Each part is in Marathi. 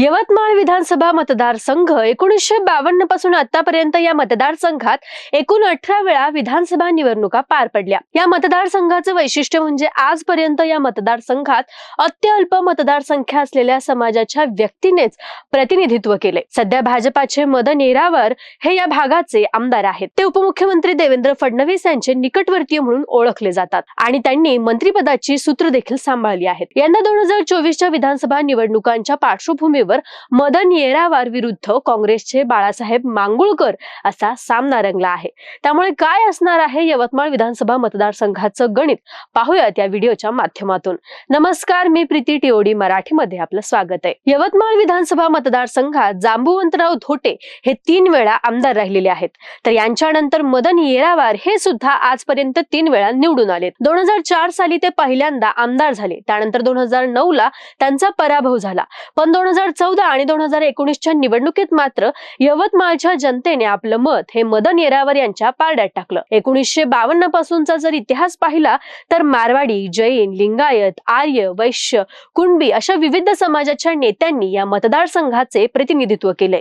यवतमाळ विधानसभा मतदारसंघ एकोणीसशे बावन्नपासून आतापर्यंत या मतदारसंघात एकूण अठरा वेळा विधानसभा निवडणुका पार पडल्या. या मतदारसंघाचं वैशिष्ट्य म्हणजे आजपर्यंत या मतदारसंघात अत्यल्प मतदारसंख्या असलेल्या समाजाच्या व्यक्तीनेच प्रतिनिधित्व केले. सध्या भाजपाचे मदन येरावर हे या भागाचे आमदार आहेत. ते उपमुख्यमंत्री देवेंद्र फडणवीस यांचे निकटवर्तीय म्हणून ओळखले जातात आणि त्यांनी मंत्रिपदाची सूत्र देखील सांभाळली आहेत. यंदा दोन हजार चोवीसच्या विधानसभा निवडणुकांच्या पार्श्वभूमीवर मदन येरावार विरुद्ध काँग्रेसचे बाळासाहेब मांगुळकर असा सामना रंगला आहे. त्यामुळे काय असणार आहे यवतमाळ विधानसभा मतदारसंघाचं गणित पाहूयात या व्हिडिओच्या माध्यमातून. नमस्कार मी प्रीती टिओडी मराठीमध्ये आपलं स्वागत आहे. यवतमाळ विधानसभा मतदारसंघात जांबुवंतराव धोटे हे तीन वेळा आमदार राहिलेले आहेत. तर यांच्यानंतर मदन येरावार हे सुद्धा आजपर्यंत तीन वेळा निवडून आले दोन हजार चार साली ते पहिल्यांदा आमदार झाले. त्यानंतर दोन हजार नऊ ला त्यांचा पराभव झाला. पण दोन हजार चौदा आणि दोन हजार एकोणीसच्या निवडणुकीत मात्र यवतमाळच्या जनतेने आपलं मत हे मदन येरावर यांच्या पारड्यात टाकलं. एकोणीसशे बावन्न पासूनचा जर इतिहास पाहिला तर मारवाडी जैन लिंगायत आर्य वैश्य कुणबी अशा विविध समाजाच्या नेत्यांनी या मतदारसंघाचे प्रतिनिधित्व केले.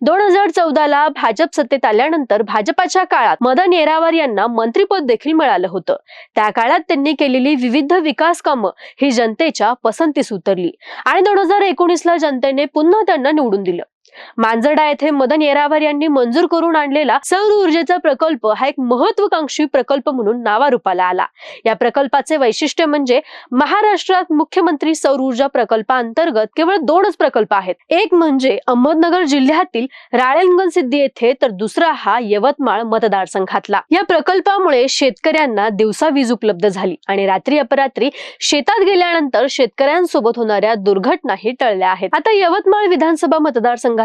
दोन हजार चौदाला भाजप सत्तेत आल्यानंतर भाजपाच्या काळात मदन येरावर यांना मंत्रिपद देखील मिळालं होतं. त्या काळात त्यांनी केलेली विविध विकास कामं ही जनतेच्या पसंतीस उतरली. आणि दोन हजार एकोणीसला जनते जनतेने पुन्हा त्यांना निवडून दिलं. मांजर्डा येथे मदन येरावार यांनी मंजूर करून आणलेला सौर ऊर्जेचा प्रकल्प हा एक महत्वाकांक्षी प्रकल्प म्हणून नावारूपाला आला. या प्रकल्पाचे वैशिष्ट्य म्हणजे महाराष्ट्रात मुख्यमंत्री सौर ऊर्जा प्रकल्पांतर्गत केवळ दोनच प्रकल्प आहेत. एक म्हणजे अहमदनगर जिल्ह्यातील राळेंगण सिद्धी येथे तर दुसरा हा यवतमाळ मतदारसंघातला. या प्रकल्पामुळे शेतकऱ्यांना दिवसा वीज उपलब्ध झाली आणि रात्री अपरात्री शेतात गेल्यानंतर शेतकऱ्यांसोबत होणाऱ्या दुर्घटनाही टळल्या आहेत. आता यवतमाळ विधानसभा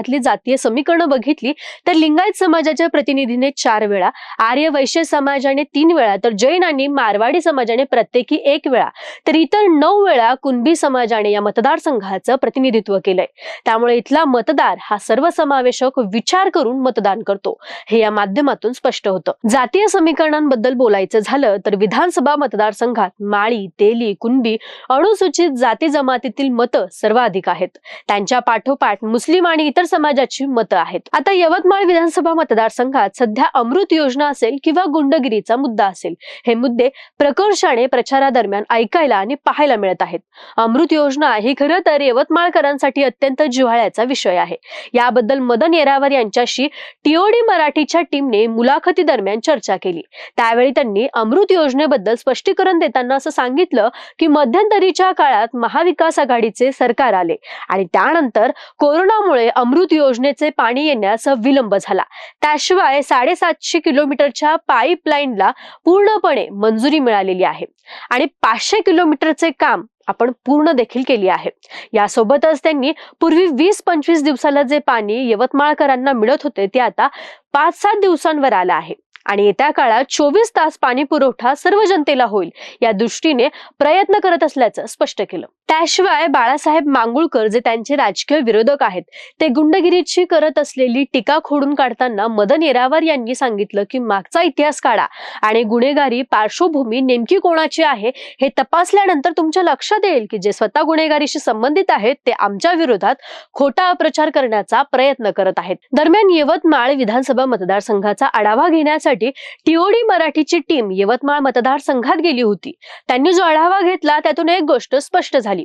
समाजातली जातीय समीकरणं बघितली तर लिंगायत समाजाच्या प्रतिनिधीने चार वेळा आर्य वैश्य समाजाने तीन वेळा तर जैन आणि मारवाडी समाजाने प्रत्येकी एक वेळा तर इतर नऊ वेळा कुणबी समाजाने या मतदारसंघाचं प्रतिनिधित्व केलंय. त्यामुळे इथला मतदार हा सर्वसमावेशक विचार करून मतदान करतो. हे या माध्यमातून स्पष्ट होतं. जातीय समीकरणांबद्दल बोलायचं झालं तर विधानसभा मतदारसंघात माळी तेली कुणबी अनुसूचित जाती जमातीतील मतं सर्वाधिक आहेत. त्यांच्या पाठोपाठ मुस्लिम आणि इतर समाजाची मतं आहेत. आता यवतमाळ विधानसभा मतदारसंघात सध्या अमृत योजना असेल किंवा गुंडगिरीचा मुद्दा असेल हे मुद्दे प्रकर्षाने प्रचारादरम्यान ऐकायला आणि पाहायला मिळत आहेत. अमृत योजना ही खरं तर यवतमाळकरांसाठी अत्यंत जिव्हाळ्याचा विषय आहे. याबद्दल मदन येरावर यांच्याशी टीओडी मराठीच्या टीमने मुलाखती दरम्यान चर्चा केली. त्यावेळी त्यांनी अमृत योजनेबद्दल स्पष्टीकरण देताना असं सांगितलं की मध्यंतरीच्या काळात महाविकास आघाडीचे सरकार आले आणि त्यानंतर कोरोनामुळे अमृत योजनेचे पाणी येण्यास विलंब झाला. त्याशिवाय साडेसातशे किलोमीटरच्या पाईपलाईनला पूर्णपणे मंजुरी मिळालेली आहे. आणि पाचशे किलोमीटरचे काम आपण पूर्ण देखील केली आहे. यासोबतच त्यांनी पूर्वी वीस पंचवीस दिवसाला जे पाणी यवतमाळकरांना मिळत होते ते आता पाच सात दिवसांवर आलं आहे. आणि येत्या काळात चोवीस तास पाणी पुरवठा सर्व जनतेला होईल या दृष्टीने प्रयत्न करत असल्याचं स्पष्ट केलं. त्याशिवाय बाळासाहेब मांगुळकर जे त्यांचे राजकीय विरोधक आहेत ते गुंडगिरीची करत असलेली टीका खोडून काढताना मदन येरावार यांनी सांगितलं की मागचा इतिहास काढा आणि गुन्हेगारी पार्श्वभूमी नेमकी कोणाची आहे हे तपासल्यानंतर तुमच्या लक्षात येईल की जे स्वतः गुन्हेगारीशी संबंधित आहेत ते आमच्या विरोधात खोटा अप्रचार करण्याचा प्रयत्न करत आहेत. दरम्यान यवतमाळ विधानसभा मतदारसंघाचा आढावा घेण्यासाठी टीओडी मराठीची टीम यवतमाळ मतदारसंघात गेली होती. त्यांनी जो आढावा घेतला त्यातून एक गोष्ट स्पष्ट झाली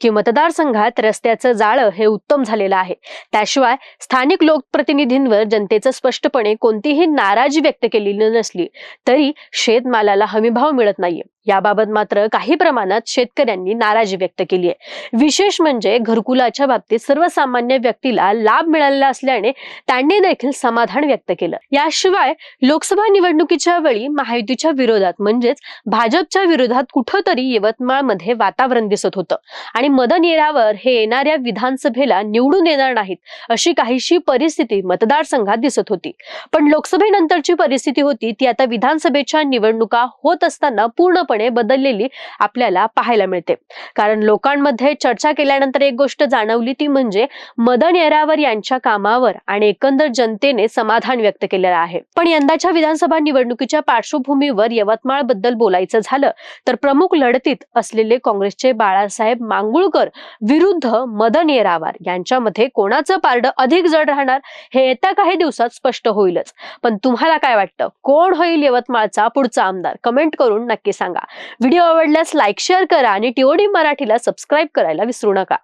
की मतदारसंघात रस्त्याचं जाळं हे उत्तम झालेलं आहे. त्याशिवाय स्थानिक लोकप्रतिनिधींवर जनतेचं स्पष्टपणे कोणतीही नाराजी व्यक्त केलेली नसली तरी शेतमालाला हमीभाव मिळत नाहीये. याबाबत मात्र काही प्रमाणात शेतकऱ्यांनी नाराजी व्यक्त केली आहे. विशेष म्हणजे घरकुलाच्या बाबतीत सर्वसामान्य व्यक्तीला लाभ मिळालेला असल्याने त्यांनी देखील समाधान व्यक्त केलं. याशिवाय लोकसभा निवडणुकीच्या वेळी महायुतीच्या विरोधात म्हणजेच भाजपच्या विरोधात कुठंतरी यवतमाळमध्ये वातावरण दिसत होतं. आणि मदन येरावर हे येणाऱ्या विधानसभेला निवडून येणार नाहीत अशी काहीशी परिस्थिती मतदारसंघात दिसत होती. पण लोकसभेनंतरची परिस्थिती होती ती आता विधानसभेच्या निवडणुका होत असताना पूर्ण पूर्णपणे बदललेली आपल्याला पाहायला मिळते. कारण लोकांमध्ये चर्चा केल्यानंतर एक गोष्ट जाणवली ती म्हणजे मदन येरावर यांच्या कामावर आणि एकंदर जनतेने समाधान व्यक्त केलेलं आहे. पण यंदाच्या विधानसभा निवडणुकीच्या पार्श्वभूमीवर यवतमाळबद्दल बोलायचं झालं तर प्रमुख लढतीत असलेले काँग्रेसचे बाळासाहेब मांगुळकर विरुद्ध मदन येरावार यांच्यामध्ये कोणाचं पारडं अधिक जड राहणार हे येत्या काही दिवसात स्पष्ट होईलच. पण तुम्हाला काय वाटतं? कोण होईल यवतमाळचा पुढचा आमदार? कमेंट करून नक्की सांगा. व्हिडिओ आवडल्यास लाईक शेअर करा आणि टीओडी मराठीला सबस्क्राईब करायला विसरू नका.